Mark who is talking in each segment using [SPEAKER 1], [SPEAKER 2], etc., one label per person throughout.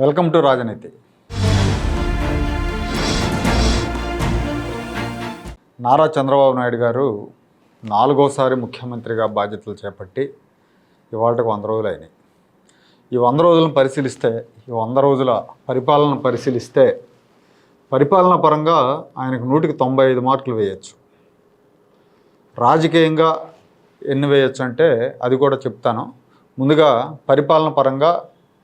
[SPEAKER 1] Welcome to రాజనీతి. నారా చంద్రబాబు నాయుడు గారు నాలుగోసారి ముఖ్యమంత్రిగా బాధ్యతలు చేపట్టి ఇవాళకు వంద రోజులు అయినాయి ఈ వంద రోజులను పరిశీలిస్తే ఈ వంద రోజుల పరిపాలన పరిశీలిస్తే పరిపాలన పరంగా ఆయనకు నూటికి తొంభై ఐదు మార్కులు వేయచ్చు. రాజకీయంగా ఎన్ని వేయచ్చు అంటే అది కూడా చెప్తాను. ముందుగా పరిపాలన పరంగా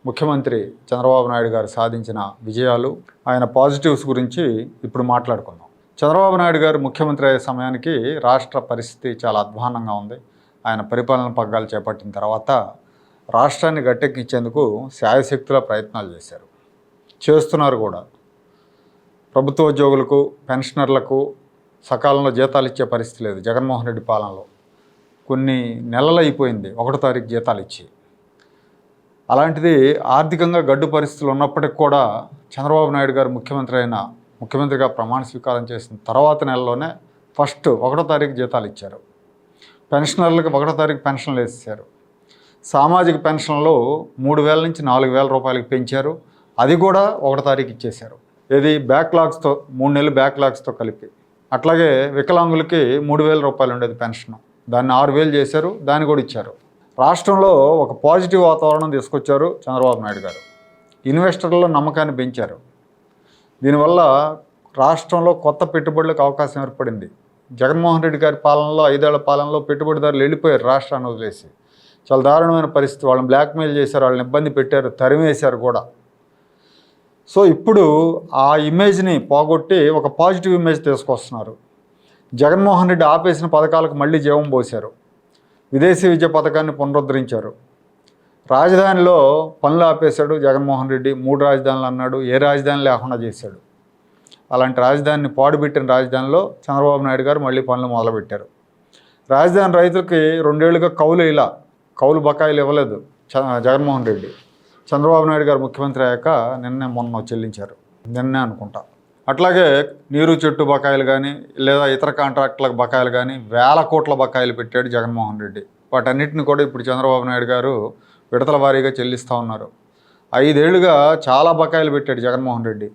[SPEAKER 1] ముఖ్యమంత్రి చంద్రబాబు నాయుడు గారు సాధించిన విజయాలు ఆయన పాజిటివ్స్ గురించి ఇప్పుడు మాట్లాడుకుందాం. చంద్రబాబు నాయుడు గారు ముఖ్యమంత్రి అయ్యే సమయానికి రాష్ట్ర పరిస్థితి చాలా అధ్వానంగా ఉంది. ఆయన పరిపాలన పగ్గాలు చేపట్టిన తర్వాత రాష్ట్రాన్ని గట్టెక్కించేందుకు శాయశక్తుల ప్రయత్నాలు చేశారు. చేస్తున్నారు కూడా. ప్రభుత్వ ఉద్యోగులకు పెన్షనర్లకు సకాలంలో జీతాలు ఇచ్చే పరిస్థితి లేదు జగన్మోహన్ రెడ్డి పాలనలో. కొన్ని నెలలు అయిపోయింది. ఒకటో తారీఖు జీతాలు ఇచ్చి. అలాంటిది ఆర్థికంగా గడ్డు పరిస్థితులు ఉన్నప్పటికి కూడా చంద్రబాబు నాయుడు గారు ముఖ్యమంత్రి అయిన ముఖ్యమంత్రిగా ప్రమాణ స్వీకారం చేసిన తర్వాత నెలలోనే ఫస్ట్ ఒకటో తారీఖు జీతాలు ఇచ్చారు. పెన్షనర్లకు ఒకటో తారీఖు పెన్షన్లు వేసేసారు సామాజిక పెన్షన్లు మూడు వేల నుంచి నాలుగు వేల రూపాయలకి పెంచారు. అది కూడా ఒకటో తారీఖు ఇచ్చేశారు. ఇది బ్యాక్లాగ్స్తో మూడు నెలలు బ్యాక్లాగ్స్తో కలిపి. అట్లాగే వికలాంగులకి మూడు వేల రూపాయలు ఉండేది పెన్షన్. దాన్ని ఆరు వేలు చేశారు దాన్ని కూడా ఇచ్చారు. రాష్ట్రంలో ఒక పాజిటివ్ వాతావరణం తీసుకొచ్చారు చంద్రబాబు నాయుడు గారు. ఇన్వెస్టర్ల నమ్మకాన్ని పెంచారు. దీనివల్ల రాష్ట్రంలో కొత్త పెట్టుబడులకు అవకాశం ఏర్పడింది. జగన్మోహన్ రెడ్డి గారి పాలనలో ఐదేళ్ళ పాలనలో పెట్టుబడిదారులు వెళ్ళిపోయారు రాష్ట్రాన్ని వదిలేసి. చాలా దారుణమైన పరిస్థితి. వాళ్ళని బ్లాక్మెయిల్ చేశారు వాళ్ళని ఇబ్బంది పెట్టారు తరిమేశారు కూడా. సో ఇప్పుడు ఆ ఇమేజ్ని పోగొట్టి ఒక పాజిటివ్ ఇమేజ్ తీసుకొస్తున్నారు. జగన్మోహన్ రెడ్డి ఆపేసిన పథకాలకు మళ్ళీ జీవం పోశారు. విదేశీ విద్య పథకాన్ని పునరుద్ధరించారు. రాజధానిలో పనులు ఆపేశాడు జగన్మోహన్ రెడ్డి. మూడు రాజధానులు అన్నాడు. ఏ రాజధాని లేకుండా చేశాడు. అలాంటి రాజధానిని పాడుపెట్టిన రాజధానిలో చంద్రబాబు నాయుడు గారు మళ్ళీ పనులు మొదలుపెట్టారు. రాజధాని రైతులకి రెండేళ్ళుగా కౌలు ఇలా కౌలు బకాయిలు ఇవ్వలేదు చ జగన్మోహన్ రెడ్డి. చంద్రబాబు నాయుడు గారు ముఖ్యమంత్రి అయ్యాక నిన్నే మొన్న చెల్లించారు. నిన్నే అనుకుంటా. అట్లాగే నీరు చెట్టు బకాయిలు కానీ లేదా ఇతర కాంట్రాక్టుల బకాయిలు కానీ వేల కోట్ల బకాయిలు పెట్టాడు జగన్మోహన్ రెడ్డి. వాటన్నిటిని కూడా ఇప్పుడు చంద్రబాబు నాయుడు గారు విడతల వారీగా చెల్లిస్తూ ఉన్నారు. ఐదేళ్ళుగా చాలా బకాయిలు పెట్టాడు జగన్మోహన్ రెడ్డి.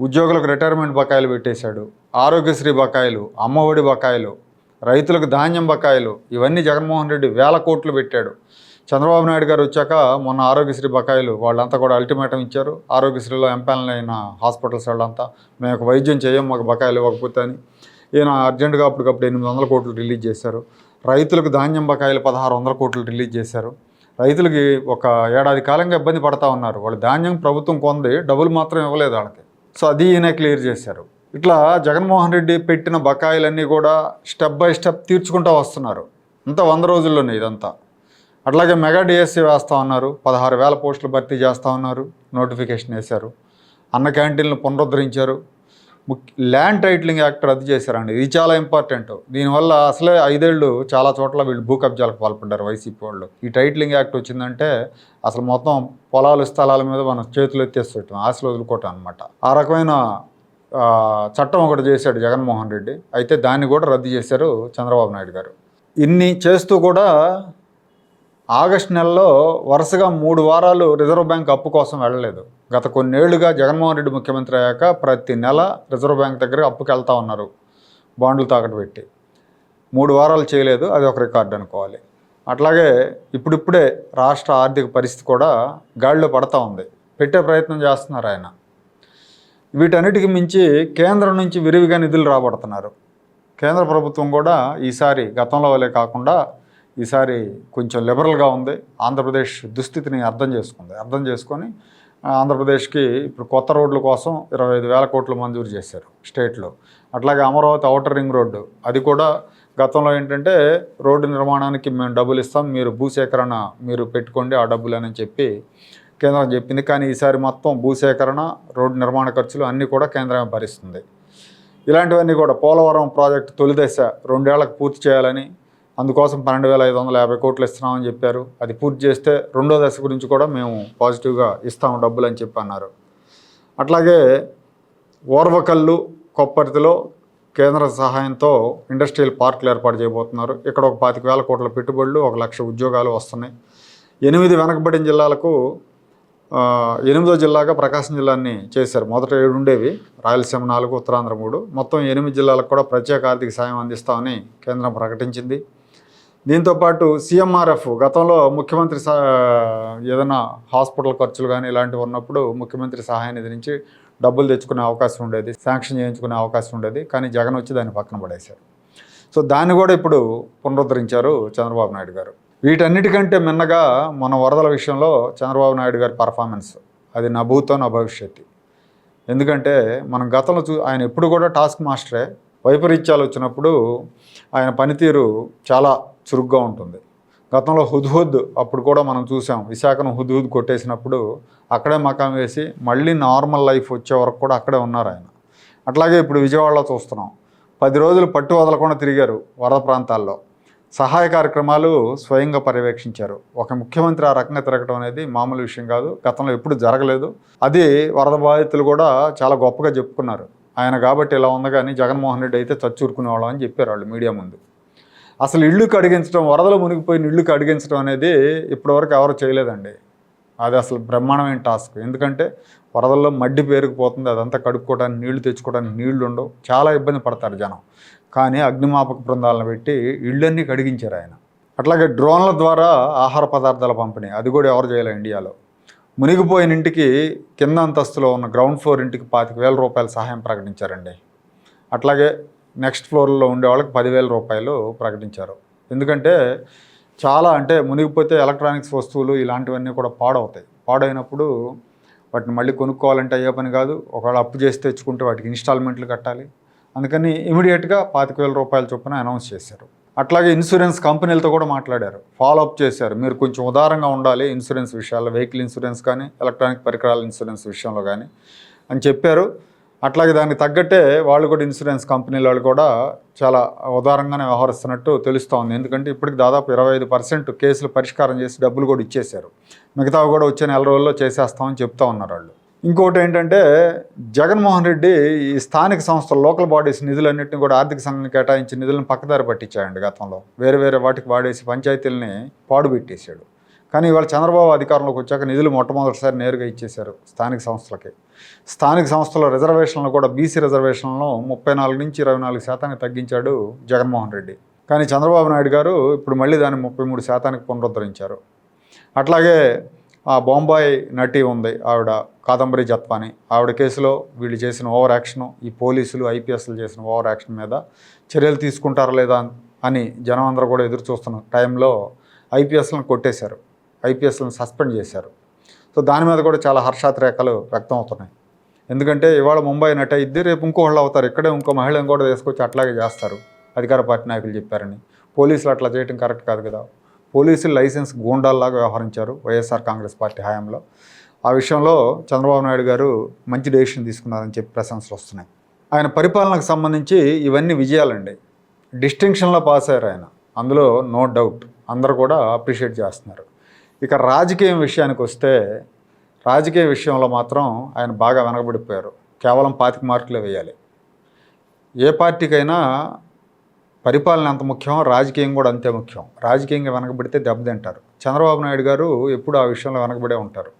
[SPEAKER 1] ఉద్యోగులకు రిటైర్మెంట్ బకాయిలు పెట్టేశాడు. ఆరోగ్యశ్రీ బకాయిలు అమ్మఒడి బకాయిలు రైతులకు ధాన్యం బకాయిలు ఇవన్నీ జగన్మోహన్ రెడ్డి వేల కోట్లు పెట్టాడు. చంద్రబాబు నాయుడు గారు వచ్చాక మొన్న ఆరోగ్యశ్రీ బకాయిలు వాళ్ళంతా కూడా అల్టిమేటం ఇచ్చారు. ఆరోగ్యశ్రీలో ఎంపానల్ అయిన హాస్పిటల్స్ వాళ్ళంతా మేము ఒక వైద్యం చేయం మాకు బకాయిలు ఇవ్వకపోతే అని. ఈయన అర్జెంటుగా అప్పటికప్పుడు ఎనిమిది వందల కోట్లు రిలీజ్ చేశారు. రైతులకు ధాన్యం బకాయిలు పదహారు వందల కోట్లు రిలీజ్ చేశారు. రైతులకి ఒక ఏడాది కాలంగా ఇబ్బంది పడతా ఉన్నారు. వాళ్ళు ధాన్యం ప్రభుత్వం కొంది డబ్బులు మాత్రం ఇవ్వలేదు వాళ్ళకి. సో అది ఈయన క్లియర్ చేశారు. ఇట్లా జగన్మోహన్ రెడ్డి పెట్టిన బకాయిలన్నీ కూడా స్టెప్ బై స్టెప్ తీర్చుకుంటూ వస్తున్నారు. అంతా వంద రోజుల్లోనే ఇదంతా. అట్లాగే మెగా డిఎస్సి వేస్తూ ఉన్నారు. పదహారు వేల పోస్టులు భర్తీ చేస్తూ ఉన్నారు. నోటిఫికేషన్ వేశారు. అన్న క్యాంటీన్లు పునరుద్ధరించారు. ముఖ్య ల్యాండ్ టైటిలింగ్ యాక్ట్ రద్దు చేశారండి. ఇది చాలా ఇంపార్టెంట్. దీనివల్ల అసలే ఐదేళ్ళు చాలా చోట్ల వీళ్ళు భూ కబ్జాలకు పాల్పడ్డారు వైసీపీ వాళ్ళు. ఈ టైటిలింగ్ యాక్ట్ వచ్చిందంటే అసలు మొత్తం పొలాలు స్థలాల మీద మనం చేతులు ఎత్తేస్తుంటాం ఆశలు వదులుకోవటం అనమాట ఆ రకమైన చట్టం ఒకటి చేశాడు జగన్మోహన్ రెడ్డి. అయితే దాన్ని కూడా రద్దు చేశారు చంద్రబాబు నాయుడు గారు. ఇన్ని చేస్తూ కూడా ఆగస్టు నెలలో వరుసగా మూడు వారాలు రిజర్వ్ బ్యాంక్ అప్పు కోసం వెళ్ళలేదు. గత కొన్నేళ్ళుగా జగన్మోహన్ రెడ్డి ముఖ్యమంత్రి అయ్యాక ప్రతి నెల రిజర్వ్ బ్యాంక్ దగ్గర అప్పుకి వెళ్తా ఉన్నారు. బాండ్లు తాకట్టు పెట్టి. మూడు వారాలు చేయలేదు అది ఒక రికార్డు అనుకోవాలి. అట్లాగే ఇప్పుడిప్పుడే రాష్ట్ర ఆర్థిక పరిస్థితి కూడా గాడిలో పడతా ఉంది. పెట్టే ప్రయత్నం చేస్తున్నారు ఆయన. వీటన్నిటికి మించి కేంద్రం నుంచి విరివిగా నిధులు రాబడుతున్నారు. కేంద్ర ప్రభుత్వం కూడా ఈసారి గతంలో వలె కాకుండా ఈసారి కొంచెం లిబరల్గా ఉంది. ఆంధ్రప్రదేశ్ దుస్థితిని అర్థం చేసుకుంది. అర్థం చేసుకొని ఆంధ్రప్రదేశ్కి ఇప్పుడు కొత్త రోడ్ల కోసం ఇరవై ఐదు వేల కోట్లు మంజూరు చేశారు స్టేట్లో. అట్లాగే అమరావతి అవుటర్ రింగ్ రోడ్డు అది కూడా గతంలో ఏంటంటే రోడ్డు నిర్మాణానికి మేము డబ్బులు ఇస్తాం మీరు భూసేకరణ మీరు పెట్టుకోండి ఆ డబ్బులని చెప్పి కేంద్రం చెప్పింది. కానీ ఈసారి మొత్తం భూసేకరణ రోడ్డు నిర్మాణ ఖర్చులు అన్నీ కూడా కేంద్రమే భరిస్తుంది. ఇలాంటివన్నీ కూడా పోలవరం ప్రాజెక్టు తొలి దశ రెండేళ్ళకు పూర్తి చేయాలని అందుకోసం పన్నెండు వేల ఐదు వందల యాభై కోట్లు ఇస్తున్నామని చెప్పారు. అది పూర్తి చేస్తే రెండో దశ గురించి కూడా మేము పాజిటివ్గా ఇస్తాము డబ్బులు అని చెప్పి అన్నారు. అట్లాగే ఓర్వకల్లు కొప్పర్తిలో కేంద్ర సహాయంతో ఇండస్ట్రియల్ పార్కులు ఏర్పాటు చేయబోతున్నారు. ఇక్కడ ఒక పాతిక వేల కోట్ల పెట్టుబడులు ఒక లక్ష ఉద్యోగాలు వస్తున్నాయి. ఎనిమిది వెనకబడిన జిల్లాలకు ఎనిమిదో జిల్లాగా ప్రకాశం జిల్లాని చేశారు. మొదట ఏడు ఉండేవి రాయలసీమ నాలుగు ఉత్తరాంధ్ర మూడు. మొత్తం ఎనిమిది జిల్లాలకు కూడా ప్రత్యేక ఆర్థిక సాయం అందిస్తామని కేంద్రం ప్రకటించింది. దీంతోపాటు సీఎంఆర్ఎఫ్ గతంలో ముఖ్యమంత్రి సా ఏదైనా హాస్పిటల్ ఖర్చులు కానీ ఇలాంటివి ఉన్నప్పుడు ముఖ్యమంత్రి సహాయ నిధి నుంచి డబ్బులు తెచ్చుకునే అవకాశం ఉండేది శాంక్షన్ చేయించుకునే అవకాశం ఉండేది కానీ జగన్ వచ్చి దాన్ని పక్కన పడేశారు. సో దాన్ని కూడా ఇప్పుడు పునరుద్ధరించారు చంద్రబాబు నాయుడు గారు. వీటన్నిటికంటే మిన్నగా మన వరదల విషయంలో చంద్రబాబు నాయుడు గారి పర్ఫార్మెన్స్ అది నా భూతో నా భవిష్యత్తు. ఎందుకంటే మనం గతంలో చూ ఆయన ఎప్పుడు కూడా టాస్క్ మాస్టరే వైపరీత్యాలు వచ్చినప్పుడు ఆయన పనితీరు చాలా చురుగ్గా ఉంటుంది. గతంలో హుద్హుద్ అప్పుడు కూడా మనం చూసాం. విశాఖను హుద్హుద్ కొట్టేసినప్పుడు అక్కడే మకాం వేసి మళ్ళీ నార్మల్ లైఫ్ వచ్చే వరకు కూడా అక్కడే ఉన్నారు ఆయన. అట్లాగే ఇప్పుడు విజయవాడలో చూస్తున్నాం. పది రోజులు పట్టు వదలకుండా తిరిగారు వరద ప్రాంతాల్లో. సహాయ కార్యక్రమాలు స్వయంగా పర్యవేక్షించారు. ఒక ముఖ్యమంత్రి ఆ రకంగా తిరగడం అనేది మామూలు విషయం కాదు. గతంలో ఎప్పుడు జరగలేదు. అది వరద బాధితులు కూడా చాలా గొప్పగా చెప్పుకున్నారు. ఆయన కాబట్టి ఇలా ఉంది కానీ జగన్మోహన్ రెడ్డి అయితే చచ్చూరుకునేవాళ్ళం అని చెప్పారు వాళ్ళు మీడియా ముందు. అసలు ఇళ్ళు కడిగించడం వరదలు మునిగిపోయిన ఇళ్ళు కడిగించడం అనేది ఇప్పటివరకు ఎవరు చేయలేదండి. అది అసలు బ్రహ్మాండమైన టాస్క్. ఎందుకంటే వరదల్లో మడ్డి పేరుకుపోతుంది అదంతా కడుక్కోవడానికి నీళ్ళు తెచ్చుకోవడానికి నీళ్ళు ఉండవు. చాలా ఇబ్బంది పడతారు జనం. కానీ అగ్నిమాపక బృందాలను పెట్టి ఇళ్ళన్నీ కడిగించారు ఆయన. అట్లాగే డ్రోన్ల ద్వారా ఆహార పదార్థాల పంపిణీ. అది కూడా ఎవరు చేయలే ఇండియాలో. మునిగిపోయిన ఇంటికి కింద అంతస్తులో ఉన్న గ్రౌండ్ ఫ్లోర్ ఇంటికి పాతిక వేల రూపాయల సహాయం ప్రకటించారండి. అట్లాగే నెక్స్ట్ ఫ్లోర్లో ఉండే వాళ్ళకి పదివేల రూపాయలు ప్రకటించారు. ఎందుకంటే చాలా అంటే మునిగిపోతే ఎలక్ట్రానిక్స్ వస్తువులు ఇలాంటివన్నీ కూడా పాడవుతాయి. పాడైనప్పుడు వాటిని మళ్ళీ కొనుక్కోవాలంటే అయ్యే పని కాదు. ఒకవేళ అప్పు చేసి తెచ్చుకుంటే వాటికి ఇన్స్టాల్మెంట్లు కట్టాలి. అందుకని ఇమీడియట్గా పాతిక వేల రూపాయల చొప్పున అనౌన్స్ చేశారు. అట్లాగే ఇన్సూరెన్స్ కంపెనీలతో కూడా మాట్లాడారు. ఫాలో అప్ చేశారు. మీరు కొంచెం ఉదారంగా ఉండాలి ఇన్సూరెన్స్ విషయాల్లో వెహికల్ ఇన్సూరెన్స్ కానీ ఎలక్ట్రానిక్ పరికరాల ఇన్సూరెన్స్ విషయంలో కానీ అని చెప్పారు. అట్లాగే దానికి తగ్గట్టే వాళ్ళు కూడా ఇన్సూరెన్స్ కంపెనీల వాళ్ళు కూడా చాలా ఉదారంగానే వ్యవహరిస్తున్నట్టు తెలుస్తోంది ఎందుకంటే ఇప్పటికి దాదాపు ఇరవై ఐదు పర్సెంట్ కేసులు పరిష్కారం చేసి డబ్బులు కూడా ఇచ్చేశారు. మిగతావి కూడా వచ్చే నెల రోజుల్లో చేసేస్తామని చెప్తా ఉన్నారు వాళ్ళు. ఇంకోటి ఏంటంటే జగన్మోహన్ రెడ్డి ఈ స్థానిక సంస్థలు లోకల్ బాడీస్ నిధులన్నింటినీ కూడా ఆర్థిక సంఘం కేటాయించి నిధులను పక్కదారి పట్టించాయండి గతంలో. వేరే వేరే వాటికి వాడేసి పంచాయతీలని పాడుపెట్టేశాడు కానీ ఇవాళ చంద్రబాబు అధికారంలోకి వచ్చాక నిధులు మొట్టమొదటిసారి నేరుగా ఇచ్చేశారు స్థానిక సంస్థలకి. స్థానిక సంస్థల రిజర్వేషన్లు కూడా బీసీ రిజర్వేషన్లను ముప్పై నాలుగు నుంచి ఇరవై నాలుగు శాతానికి తగ్గించాడు జగన్మోహన్ రెడ్డి. కానీ చంద్రబాబు నాయుడు గారు ఇప్పుడు మళ్ళీ దాన్ని ముప్పై మూడు శాతానికి పునరుద్ధరించారు. అట్లాగే ఆ బొంబాయి నటి ఉంది ఆవిడ కాదంబరి జత్వాని. ఆవిడ కేసులో వీళ్ళు చేసిన ఓవర్ యాక్షన్ ఈ పోలీసులు ఐపీఎస్లు చేసిన ఓవర్ యాక్షన్ మీద చర్యలు తీసుకుంటారా లేదా అని జనం అందరూ కూడా ఎదురు చూస్తున్న టైంలో ఐపీఎస్లను కొట్టేశారు. ఐపీఎస్లను సస్పెండ్ చేశారు. సో దాని మీద కూడా చాలా హర్షాతిరేకాలు వ్యక్తం అవుతున్నాయి ఎందుకంటే ఇవాళ ముంబై నట ఇద్దరు రేపు ఇంకోళ్ళు అవుతారు. ఇక్కడే ఇంకో మహిళను కూడా తీసుకొచ్చి అట్లాగే చేస్తారు. అధికార పార్టీ నాయకులు చెప్పారని. పోలీసులు అట్లా చేయడం కరెక్ట్ కాదు కదా. పోలీసులు లైసెన్స్ గూండాల్లాగా వ్యవహరించారు వైఎస్ఆర్ కాంగ్రెస్ పార్టీ హయాంలో. ఆ విషయంలో చంద్రబాబు నాయుడు గారు మంచి డెసిషన్ తీసుకున్నారని చెప్పి ప్రశంసలు వస్తున్నాయి. ఆయన పరిపాలనకు సంబంధించి ఇవన్నీ విజయాలండి. డిస్టింక్షన్లో పాస్ అయ్యారు ఆయన. అందులో నో డౌట్ అందరు కూడా అప్రిషియేట్ చేస్తున్నారు. ఇక రాజకీయం విషయానికి వస్తే రాజకీయ విషయంలో మాత్రం ఆయన బాగా వెనకబడిపోయారు. కేవలం పాతిక మార్కులే వేయాలి. ఏ పార్టీకైనా పరిపాలన ఎంత ముఖ్యం రాజకీయం కూడా అంతే ముఖ్యం. రాజకీయంగా వెనకబడితే దెబ్బతింటారు చంద్రబాబు నాయుడు గారు ఎప్పుడు ఆ విషయంలో వెనకబడే ఉంటారు.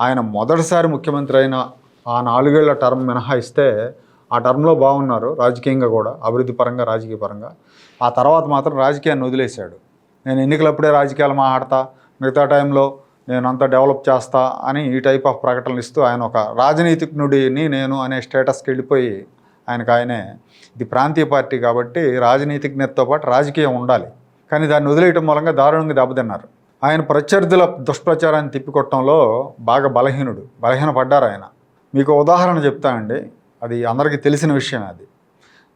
[SPEAKER 1] ఆయన మొదటిసారి ముఖ్యమంత్రి అయిన ఆ నాలుగేళ్ళ టర్మ్ మినహాయిస్తే ఆ టర్మ్లో బాగున్నారు రాజకీయంగా కూడా అభివృద్ధి పరంగా రాజకీయ పరంగా. ఆ తర్వాత మాత్రం రాజకీయాన్ని వదిలేశాడు. నేను ఎన్నికలప్పుడే రాజకీయాలు మాట్లాడతా మిగతా టైంలో నేను అంతా డెవలప్ చేస్తా అని ఈ టైప్ ఆఫ్ ప్రకటనలు ఇస్తూ ఆయన ఒక రాజనీతిజ్ఞుడిని నేను అనే స్టేటస్కి వెళ్ళిపోయి ఆయనకు ఆయనే ఇది ప్రాంతీయ పార్టీ కాబట్టి రాజనీతిజ్ఞతతో పాటు రాజకీయం ఉండాలి. కానీ దాన్ని వదిలేయటం మూలంగా దారుణంగా దెబ్బతిన్నారు. ఆయన ప్రత్యర్థుల దుష్ప్రచారాన్ని తిప్పికొట్టడంలో బాగా బలహీనుడు బలహీనపడ్డారు ఆయన. మీకు ఉదాహరణ చెప్తానండి అది అందరికీ తెలిసిన విషయం అది.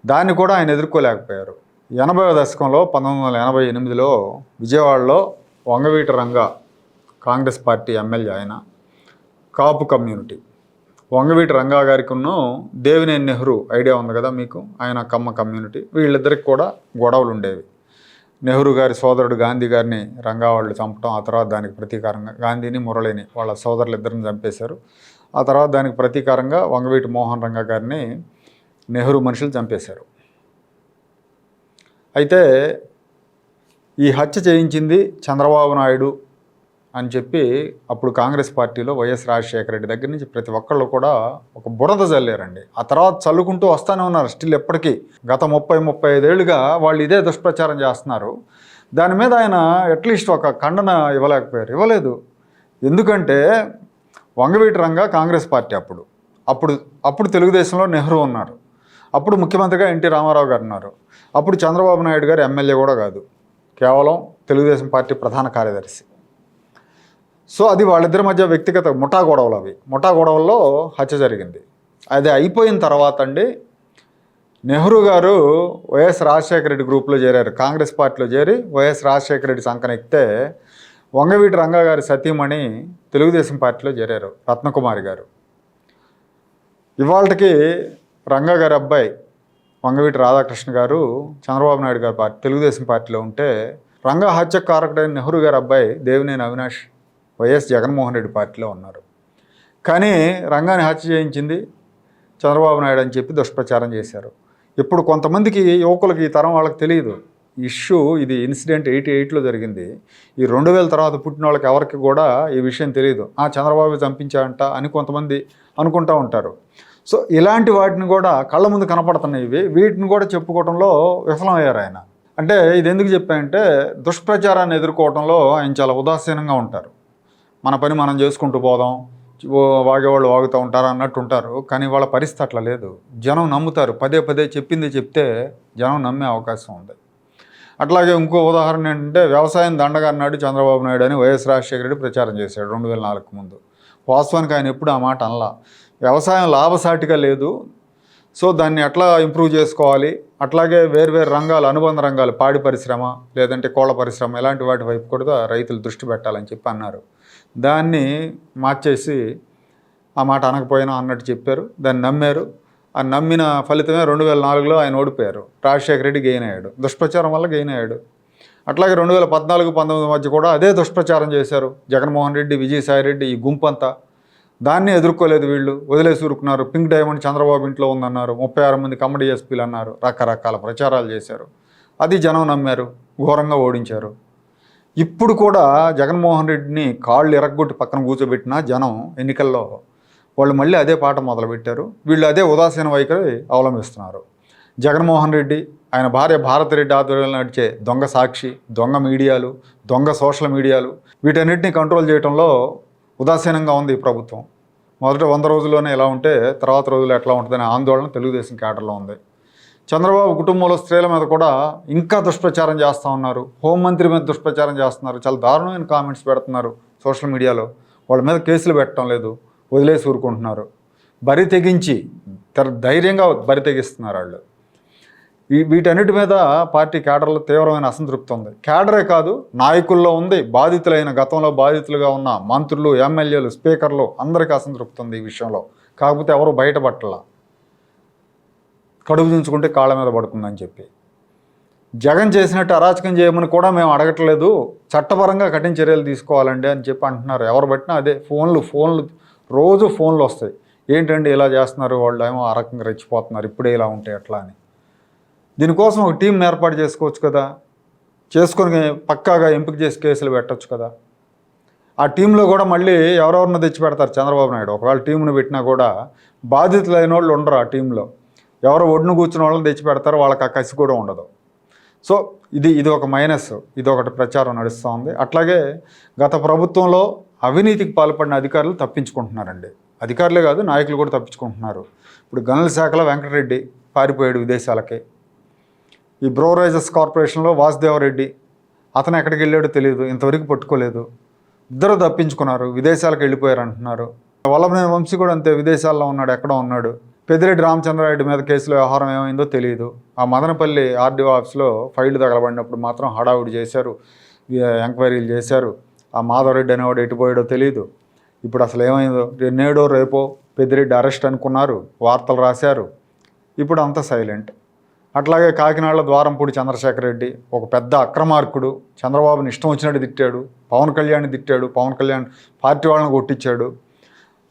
[SPEAKER 1] దాన్ని కూడా ఆయన ఎదుర్కోలేకపోయారు. ఎనభై దశకంలో పంతొమ్మిది వందల ఎనభై ఎనిమిదిలో విజయవాడలో వంగవీటి రంగ కాంగ్రెస్ పార్టీ ఎమ్మెల్యే ఆయన. కాపు కమ్యూనిటీ. వంగవీటి రంగా గారికి ఉన్న దేవినేని నెహ్రూ ఐడియా ఉంది కదా మీకు? ఆయన కమ్మ కమ్యూనిటీ. వీళ్ళిద్దరికి కూడా గొడవలు ఉండేవి నెహ్రూ గారి సోదరుడు గాంధీ గారిని రంగా వాళ్ళు చంపడం ఆ తర్వాత దానికి ప్రతీకారంగా గాంధీని మురళిని వాళ్ళ సోదరులు ఇద్దరిని చంపేశారు. ఆ తర్వాత దానికి ప్రతీకారంగా వంగవీటి మోహన్ రంగా గారిని నెహ్రూ మనుషులు చంపేశారు. అయితే ఈ హత్య చేయించింది చంద్రబాబు నాయుడు అని చెప్పి అప్పుడు కాంగ్రెస్ పార్టీలో వైఎస్ రాజశేఖర రెడ్డి దగ్గర నుంచి ప్రతి ఒక్కళ్ళు కూడా ఒక బురద చల్లారండి ఆ తర్వాత చల్లుకుంటూ వస్తూనే ఉన్నారు స్టిల్ ఎప్పటికీ. గత ముప్పై ముప్పై ఐదేళ్ళుగా వాళ్ళు ఇదే దుష్ప్రచారం చేస్తున్నారు. దాని మీద ఆయన అట్లీస్ట్ ఒక ఖండన ఇవ్వలేకపోయారు. ఇవ్వలేదు. ఎందుకంటే వంగవీటి రంగా కాంగ్రెస్ పార్టీ అప్పుడు. అప్పుడు అప్పుడు తెలుగుదేశంలో నెహ్రూ ఉన్నారు. అప్పుడు ముఖ్యమంత్రిగా ఎన్టీ రామారావు గారు ఉన్నారు. అప్పుడు చంద్రబాబు నాయుడు గారు ఎమ్మెల్యే కూడా కాదు. కేవలం తెలుగుదేశం పార్టీ ప్రధాన కార్యదర్శి. సో అది వాళ్ళిద్దరి మధ్య వ్యక్తిగత ముఠా గొడవలు అవి. ముఠా గొడవల్లో హత్య జరిగింది. అది అయిపోయిన తర్వాత అండి నెహ్రూ గారు వైఎస్ రాజశేఖర రెడ్డి గ్రూప్లో చేరారు. కాంగ్రెస్ పార్టీలో చేరి వైఎస్ రాజశేఖర రెడ్డి సంకనెక్కితే వంగవీటి రంగా గారి సతీమణి తెలుగుదేశం పార్టీలో చేరారు రత్నకుమారి గారు. ఇవాళకి రంగా గారి అబ్బాయి వంగవీటి రాధాకృష్ణ గారు చంద్రబాబు నాయుడు గారి పార్టీ తెలుగుదేశం పార్టీలో ఉంటే రంగా హత్య కారకుడైన నెహ్రూ గారి అబ్బాయి దేవినేని అవినాష్ వైఎస్ జగన్మోహన్ రెడ్డి పార్టీలో ఉన్నారు. కానీ రంగాన్ని హత్య చేయించింది చంద్రబాబు నాయుడు అని చెప్పి దుష్ప్రచారం చేశారు. ఇప్పుడు కొంతమందికి యువకులకి ఈ తరం వాళ్ళకి తెలియదు. ఇష్యూ ఇది ఇన్సిడెంట్ ఎయిటీ ఎయిట్లో జరిగింది. ఈ రెండు వేల తర్వాత పుట్టిన వాళ్ళకి ఎవరికి కూడా ఈ విషయం తెలియదు. ఆ చంద్రబాబు చంపించాడంట అని కొంతమంది అనుకుంటూ ఉంటారు. సో ఇలాంటి వాటిని కూడా కళ్ళ ముందు కనపడుతున్నాయి ఇవి. వీటిని కూడా చెప్పుకోవడంలో విఫలమయ్యారు ఆయన. అంటే ఇది ఎందుకు చెప్పాయంటే దుష్ప్రచారాన్ని ఎదుర్కోవడంలో ఆయన చాలా ఉదాసీనంగా ఉంటారు. మన పని మనం చేసుకుంటూ పోదాం ఓ వాగేవాళ్ళు వాగుతూ ఉంటారు అన్నట్టు ఉంటారు. కానీ వాళ్ళ పరిస్థితి అట్లా లేదు. జనం నమ్ముతారు. పదే పదే చెప్పింది చెప్తే జనం నమ్మే అవకాశం ఉంది. అట్లాగే ఇంకో ఉదాహరణ ఏంటంటే వ్యవసాయం దండగా అన్నాడు చంద్రబాబు నాయుడు అని వైఎస్ రాజశేఖర రెడ్డి ప్రచారం చేశాడు రెండు వేల నాలుగు ముందు. వాస్తవానికి ఆయన ఎప్పుడు ఆ మాట అనలా. వ్యవసాయం లాభసాటిగా లేదు. సో దాన్ని ఎట్లా ఇంప్రూవ్ చేసుకోవాలి? అట్లాగే వేర్వేరు రంగాలు అనుబంధ రంగాలు పాడి పరిశ్రమ లేదంటే కోళ్ళ పరిశ్రమ ఇలాంటి వాటి వైపు కూడా రైతులు దృష్టి పెట్టాలని చెప్పి అన్నారు. దాన్ని మార్చేసి ఆ మాట అనకపోయినా అన్నట్టు చెప్పారు. దాన్ని నమ్మారు. ఆ నమ్మిన ఫలితమే రెండు వేల నాలుగులో ఆయన ఓడిపోయారు. రాజశేఖర రెడ్డి గెయిన్ అయ్యాడు. దుష్ప్రచారం వల్ల గెయిన్ అయ్యాడు. అట్లాగే రెండు వేల పద్నాలుగు పంతొమ్మిది మధ్య కూడా అదే దుష్ప్రచారం చేశారు. జగన్మోహన్ రెడ్డి విజయసాయి రెడ్డి ఈ గుంపంతా. దాన్ని ఎదుర్కోలేదు వీళ్ళు. వదిలేసి ఊరుకున్నారు. పింక్ డైమండ్ చంద్రబాబు ఇంట్లో ఉందన్నారు. ముప్పై ఆరు మంది కమ్మడి ఎస్పీలు అన్నారు. రకరకాల ప్రచారాలు చేశారు. అది జనం నమ్మారు. ఘోరంగా ఓడించారు. ఇప్పుడు కూడా జగన్మోహన్ రెడ్డిని కాళ్ళు ఎరగొట్టి పక్కన కూర్చోబెట్టిన జనం ఎన్నికల్లో వాళ్ళు మళ్ళీ అదే పాట మొదలుపెట్టారు. వీళ్ళు అదే ఉదాసీన వైఖరి అవలంబిస్తున్నారు. జగన్మోహన్ రెడ్డి ఆయన భార్య భారతిరెడ్డి ఆధ్వర్యంలో నడిచే దొంగ సాక్షి దొంగ మీడియాలు దొంగ సోషల్ మీడియాలు వీటన్నిటిని కంట్రోల్ చేయడంలో ఉదాసీనంగా ఉంది ఈ ప్రభుత్వం. మొదట వంద రోజుల్లోనే ఎలా ఉంటే తర్వాత రోజులు ఎట్లా ఉంటుందనే ఆందోళన తెలుగుదేశం క్యాడర్లో ఉంది. చంద్రబాబు కుటుంబంలో స్త్రీల మీద కూడా ఇంకా దుష్ప్రచారం చేస్తూ ఉన్నారు. హోంమంత్రి మీద దుష్ప్రచారం చేస్తున్నారు. చాలా దారుణమైన కామెంట్స్ పెడుతున్నారు సోషల్ మీడియాలో. వాళ్ళ మీద కేసులు పెట్టడం లేదు. వదిలేసి ఊరుకుంటున్నారు. బరి తెగించి ధైర్యంగా బరి తెగిస్తున్నారు వాళ్ళు. ఈ వీటన్నిటి మీద పార్టీ కేడర్లో తీవ్రమైన అసంతృప్తి ఉంది. కేడరే కాదు నాయకుల్లో ఉంది బాధితులైన గతంలో బాధితులుగా ఉన్న మంత్రులు ఎమ్మెల్యేలు స్పీకర్లు అందరికీ అసంతృప్తి ఉంది ఈ విషయంలో. కాకపోతే ఎవరు బయటపట్టల. కడుపు దించుకుంటే కాళ్ళ మీద పడుతుందని చెప్పి. జగన్ చేసినట్టు అరాచకం చేయమని కూడా మేము అడగట్లేదు. చట్టపరంగా కఠిన చర్యలు తీసుకోవాలండి అని చెప్పి అంటున్నారు. ఎవరు పట్టినా అదే ఫోన్లు ఫోన్లు రోజు ఫోన్లు వస్తాయి. ఏంటండి ఇలా చేస్తున్నారు? వాళ్ళు ఏమో ఆ రకంగా రెచ్చిపోతున్నారు. ఇప్పుడే ఇలా ఉంటే అట్లా అని. దీనికోసం ఒక టీం ఏర్పాటు చేసుకోవచ్చు కదా. చేసుకొని పక్కాగా ఎంపిక చేసి కేసులు పెట్టచ్చు కదా. ఆ టీంలో కూడా మళ్ళీ ఎవరెవరిని తెచ్చి పెడతారు చంద్రబాబు నాయుడు. ఒకవేళ టీంను పెట్టినా కూడా బాధితులైన వాళ్ళు ఉండరు ఆ టీంలో. ఎవరు ఒడ్డును కూర్చున్న వాళ్ళని తెచ్చి పెడతారు వాళ్ళకి ఆ కసి కూడా ఉండదు. సో ఇది ఇది ఒక మైనస్ ఇది ఒకటి ప్రచారం నడుస్తూ ఉంది. అట్లాగే గత ప్రభుత్వంలో అవినీతికి పాల్పడిన అధికారులు తప్పించుకుంటున్నారండి. అధికారులే కాదు నాయకులు కూడా తప్పించుకుంటున్నారు. ఇప్పుడు గనుల శాఖలో వెంకటరెడ్డి పారిపోయాడు విదేశాలకి. ఈ బ్రోరైజర్స్ కార్పొరేషన్లో వాసుదేవరెడ్డి అతను ఎక్కడికి వెళ్ళాడో తెలియదు ఇంతవరకు పట్టుకోలేదు. ఇద్దరు తప్పించుకున్నారు విదేశాలకు వెళ్ళిపోయారు అంటున్నారు వల్లభనేని వంశీ కూడా అంతే విదేశాల్లో ఉన్నాడు ఎక్కడో ఉన్నాడు. పెద్దిరెడ్డి రామచంద్రారెడ్డి మీద కేసులో వ్యవహారం ఏమైందో తెలియదు. ఆ మదనపల్లి ఆర్డీఓ ఆఫీస్లో ఫైళ్ళు తగలబడినప్పుడు మాత్రం హడావుడి చేశారు ఎంక్వైరీలు చేశారు. ఆ మాధవరెడ్డి అనేవాడు ఎటుపోయాడో తెలియదు. ఇప్పుడు అసలు ఏమైందో నేడో రేపో పెద్దిరెడ్డి అరెస్ట్ అనుకున్నారు వార్తలు రాశారు. ఇప్పుడు అంతా సైలెంట్. అట్లాగే కాకినాడలో ద్వారంపూడి చంద్రశేఖర రెడ్డి ఒక పెద్ద అక్రమార్కుడు చంద్రబాబుని ఇష్టం వచ్చినట్టు తిట్టాడు పవన్ కళ్యాణ్ తిట్టాడు పవన్ కళ్యాణ్ పార్టీ వాళ్ళని కొట్టించాడు.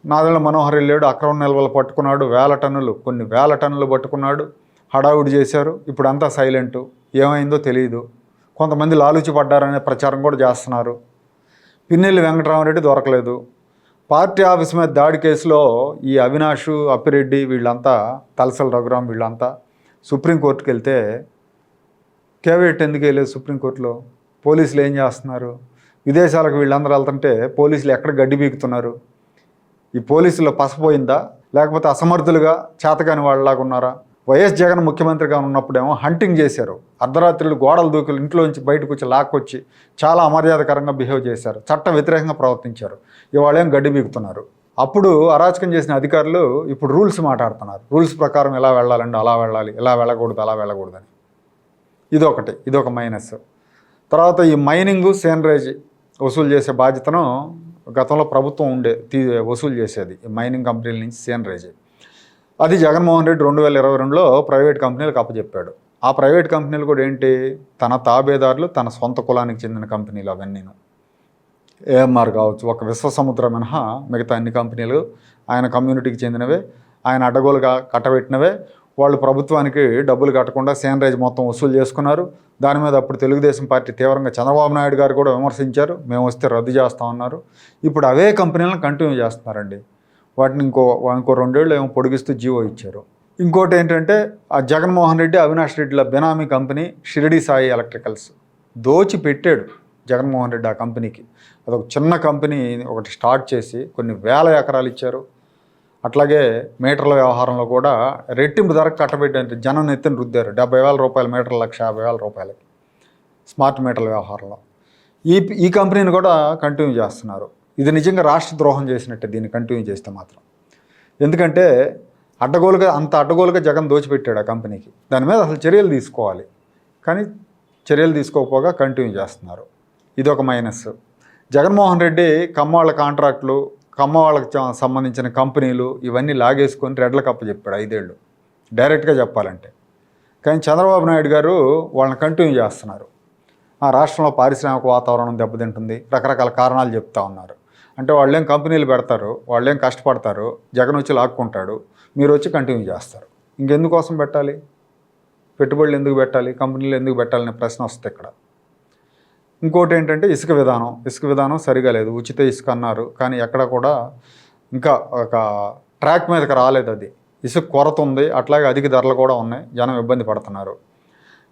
[SPEAKER 1] నాదెళ్ళ మనోహర్ వెళ్ళాడు అక్రమ నిల్వలు పట్టుకున్నాడు వేల టన్నులు కొన్ని వేల టన్నులు పట్టుకున్నాడు హడావుడి చేశారు. ఇప్పుడు అంతా సైలెంటు. ఏమైందో తెలియదు కొంతమంది లాలుచి పడ్డారనే ప్రచారం కూడా చేస్తున్నారు. పిన్నెల్లి వెంకటరామరెడ్డి దొరకలేదు. పార్టీ ఆఫీస్ మీద దాడి కేసులో ఈ అవినాష్ అప్పిరెడ్డి వీళ్ళంతా తలసల రఘురాం వీళ్ళంతా సుప్రీంకోర్టుకి వెళ్తే కేవేట్ ఎందుకు వెళ్ళేది సుప్రీంకోర్టులో పోలీసులు ఏం చేస్తున్నారు? విదేశాలకు వీళ్ళందరూ వెళ్తుంటే పోలీసులు ఎక్కడ గడ్డి బీకుతున్నారు ఈ పోలీసుల్లో పసపోయిందా లేకపోతే అసమర్థులుగా చేతకాని వాళ్ళలాగా ఉన్నారా? వైఎస్ జగన్ ముఖ్యమంత్రిగా ఉన్నప్పుడేమో హంటింగ్ చేశారు. అర్ధరాత్రులు గోడలు దూకులు ఇంట్లోంచి బయటకు వచ్చి లాక్కొచ్చి చాలా అమర్యాదకరంగా బిహేవ్ చేశారు. చట్ట వ్యతిరేకంగా ప్రవర్తించారు. ఇవాళ ఏం గడ్డి బీగుతున్నారు అప్పుడు అరాచకం చేసిన అధికారులు ఇప్పుడు రూల్స్ మాట్లాడుతున్నారు. రూల్స్ ప్రకారం ఎలా వెళ్ళాలండి అలా వెళ్ళాలి ఇలా వెళ్ళకూడదు అలా వెళ్ళకూడదని. ఇదొకటి ఇదొక మైనస్. తర్వాత ఈ మైనింగ్ సేనరేజ్ వసూలు చేసే బాధ్యతను గతంలో ప్రభుత్వం ఉండే తీ వసూలు చేసేది ఈ మైనింగ్ కంపెనీల నుంచి సేనరేజ్ అది జగన్మోహన్ రెడ్డి రెండు వేల ఇరవై రెండులో ప్రైవేట్ కంపెనీలకు అప్పచెప్పాడు ఆ ప్రైవేట్ కంపెనీలు కూడా ఏంటి? తన తాబేదారులు తన సొంత కులానికి చెందిన కంపెనీలు అవన్నీను. ఏఎంఆర్ కావచ్చు ఒక విశ్వసముద్రం మినహా మిగతా అన్ని కంపెనీలు ఆయన కమ్యూనిటీకి చెందినవే ఆయన అడ్డగోలుగా కట్టబెట్టినవే. వాళ్ళు ప్రభుత్వానికి డబ్బులు కట్టకుండా సేనరేజ్ మొత్తం వసూలు చేసుకున్నారు. దాని మీద అప్పుడు తెలుగుదేశం పార్టీ తీవ్రంగా చంద్రబాబు నాయుడు గారు కూడా విమర్శించారు. మేము వస్తే రద్దు చేస్తామన్నారు ఇప్పుడు అవే కంపెనీలను కంటిన్యూ చేస్తున్నారండి. వాటిని ఇంకో ఇంకో రెండేళ్ళు ఏమో పొడిగిస్తూ జీవో ఇచ్చారు. ఇంకోటి ఏంటంటే ఆ జగన్మోహన్ రెడ్డి అవినాష్ రెడ్డిల బెనామీ కంపెనీ షిరిడి సాయి ఎలక్ట్రికల్స్ దోచి పెట్టాడు జగన్మోహన్ రెడ్డి ఆ కంపెనీకి. అదొక చిన్న కంపెనీ ఒకటి స్టార్ట్ చేసి కొన్ని వేల ఎకరాలు ఇచ్చారు. అట్లాగే మీటర్ల వ్యవహారంలో కూడా రెట్టింపు ధరకు కట్టబెట్టి జనం ఎత్తున రుద్దారు. డెబ్బై వేల రూపాయల మీటర్ లక్ష యాభై వేల రూపాయలకి స్మార్ట్ మీటర్ల వ్యవహారంలో. ఈ ఈ కంపెనీని కూడా కంటిన్యూ చేస్తున్నారు. ఇది నిజంగా రాష్ట్ర ద్రోహం చేసినట్టే దీన్ని కంటిన్యూ చేస్తే మాత్రం. ఎందుకంటే అడ్డగోలుగా అంత అడ్డగోలుగా జగన్ దోచిపెట్టాడు ఆ కంపెనీకి. దాని మీద అసలు చర్యలు తీసుకోవాలి. కానీ చర్యలు తీసుకోకపోగా కంటిన్యూ చేస్తున్నారు. ఇది ఒక మైనస్. జగన్మోహన్ రెడ్డి కమ్మవాళ్ళ కాంట్రాక్టులు కమ్మ వాళ్ళకి సంబంధించిన కంపెనీలు ఇవన్నీ లాగేసుకొని రెడ్ల కప్ప చెప్పాడు ఐదేళ్ళు. డైరెక్ట్గా చెప్పాలంటే. కానీ చంద్రబాబు నాయుడు గారు వాళ్ళని కంటిన్యూ చేస్తున్నారు. ఆ రాష్ట్రంలో పారిశ్రామిక వాతావరణం దెబ్బతింటుంది రకరకాల కారణాలు చెప్తా ఉన్నారు. అంటే వాళ్ళేం కంపెనీలు పెడతారు వాళ్ళేం కష్టపడతారు జగన్ వచ్చి లాక్కుంటాడు మీరు వచ్చి కంటిన్యూ చేస్తారు. ఇంకెందుకోసం పెట్టాలి? పెట్టుబడులు ఎందుకు పెట్టాలి? కంపెనీలు ఎందుకు పెట్టాలనే ప్రశ్న వస్తుంది ఇక్కడ. ఇంకోటి ఏంటంటే ఇసుక విధానం. ఇసుక విధానం సరిగా లేదు. ఉచిత ఇసుక అన్నారు. కానీ ఎక్కడ కూడా ఇంకా ఒక ట్రాక్ మీదకి రాలేదు అది. ఇసుక కొరత ఉంది. అట్లాగే అధిక ధరలు కూడా ఉన్నాయి. జనం ఇబ్బంది పడుతున్నారు.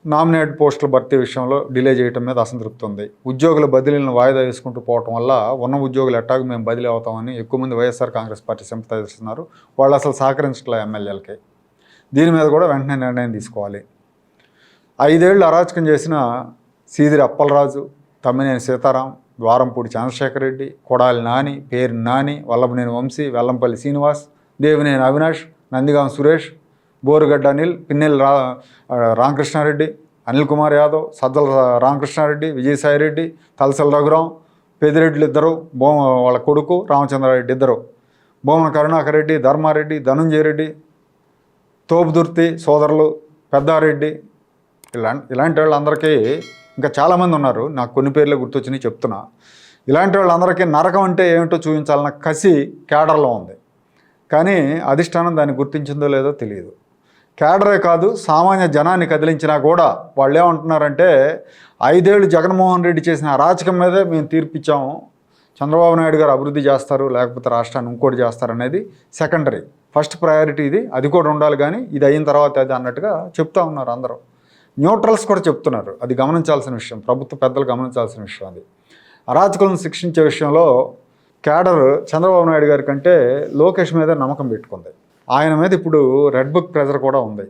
[SPEAKER 1] నామినేట్ పోస్టుల భర్తీ విషయంలో డిలే చేయడం మీద అసంతృప్తి ఉంది ఉద్యోగుల బదిలీలను వాయిదా వేసుకుంటూ పోవటం వల్ల ఉన్న ఉద్యోగులు ఎట్టాగు మేము బదిలీ అవుతామని ఎక్కువ మంది వైఎస్ఆర్ కాంగ్రెస్ పార్టీ సింపతైజేస్తున్నారు వాళ్ళు అసలు సహకరించట్లే ఎమ్మెల్యేలకి. దీని మీద కూడా వెంటనే నిర్ణయం తీసుకోవాలి. ఐదేళ్ళు అరాచకం చేసిన సీదిరి అప్పలరాజు తమ్మినేని సీతారాం ద్వారంపూడి చంద్రశేఖర్ రెడ్డి కొడాలి నాని పేరు నాని వల్లభనేని వంశీ వెల్లంపల్లి శ్రీనివాస్ దేవినేని అవినాష్ నందిగాం సురేష్ బోరుగడ్డ అనిల్ పిన్నెల్లి రా రామకృష్ణారెడ్డి అనిల్ కుమార్ యాదవ్ సజ్జల రామకృష్ణారెడ్డి విజయసాయిరెడ్డి తలసల రఘురాం పెదిరెడ్డిలు ఇద్దరు భూమ వాళ్ళ కొడుకు రామచంద్రారెడ్డి ఇద్దరు. భూమన కరుణాకర్ రెడ్డి ధర్మారెడ్డి ధనుంజయ రెడ్డి తోపుదుర్తి సోదరులు పెద్దారెడ్డి ఇలా ఇలాంటి వాళ్ళందరికీ ఇంకా చాలామంది ఉన్నారు. నాకు కొన్ని పేర్లు గుర్తొచ్చినాయి చెప్తున్నా. ఇలాంటి వాళ్ళందరికీ నరకం అంటే ఏమిటో చూపించాలన్న కసి కేడర్లో ఉంది. కానీ అధిష్టానం దాన్ని గుర్తించిందో లేదో తెలియదు. కేడరే కాదు సామాన్య జనాన్ని కదిలించినా కూడా వాళ్ళు ఏమంటున్నారంటే ఐదేళ్ళు జగన్మోహన్ రెడ్డి చేసిన అరాచకం మీదే మేము తీర్పిచ్చాము. చంద్రబాబు నాయుడు గారు అభివృద్ధి చేస్తారు లేకపోతే రాష్ట్రాన్ని ఇంకోటి చేస్తారు అనేది సెకండరీ. ఫస్ట్ ప్రయారిటీ ఇది అది కూడా ఉండాలి కానీ ఇది అయిన తర్వాత అది అన్నట్టుగా చెప్తా ఉన్నారు అందరూ. న్యూట్రల్స్ కూడా చెప్తున్నారు. అది గమనించాల్సిన విషయం. ప్రభుత్వ పెద్దలు గమనించాల్సిన విషయం అది. అరాచకులను శిక్షించే విషయంలో క్యాడర్ చంద్రబాబు నాయుడు గారి కంటే లోకేష్ మీద నమ్మకం పెట్టుకుంది. ఆయన మీద ఇప్పుడు రెడ్ బుక్ ప్రెజర్ కూడా ఉంది.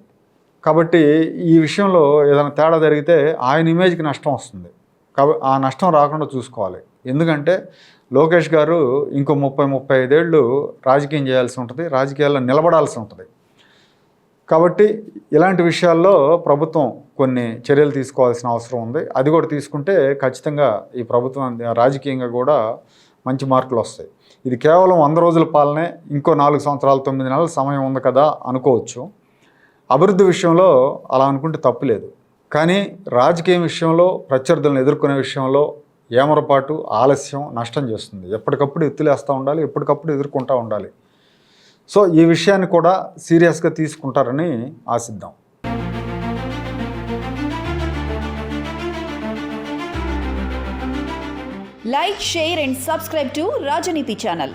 [SPEAKER 1] కాబట్టి ఈ విషయంలో ఏదైనా తేడా జరిగితే ఆయన ఇమేజ్కి నష్టం వస్తుంది. కాబట్టి ఆ నష్టం రాకుండా చూసుకోవాలి. ఎందుకంటే లోకేష్ గారు ఇంకో ముప్పై ముప్పై ఐదేళ్ళు రాజకీయం చేయాల్సి ఉంటుంది. రాజకీయాల్లో నిలబడాల్సి ఉంటుంది. కాబట్టి ఇలాంటి విషయాల్లో ప్రభుత్వం కొన్ని చర్యలు తీసుకోవాల్సిన అవసరం ఉంది. అది కూడా తీసుకుంటే ఖచ్చితంగా ఈ ప్రభుత్వం రాజకీయంగా కూడా మంచి మార్కులు వస్తాయి. ఇది కేవలం వంద రోజుల పాలనే ఇంకో నాలుగు సంవత్సరాలు తొమ్మిది నెలల సమయం ఉంది కదా అనుకోవచ్చు. అభివృద్ధి విషయంలో అలా అనుకుంటే తప్పు లేదు. కానీ రాజకీయం విషయంలో ప్రత్యర్థులను ఎదుర్కొనే విషయంలో ఏమరపాటు ఆలస్యం నష్టం చేస్తుంది. ఎప్పటికప్పుడు ఎత్తులేస్తూ ఉండాలి ఎప్పటికప్పుడు ఎదుర్కొంటూ ఉండాలి. సో ఈ విషయాన్ని కూడా సీరియస్గా తీసుకుంటారని ఆశిద్దాం.
[SPEAKER 2] Like share and subscribe to Rajaneeti channel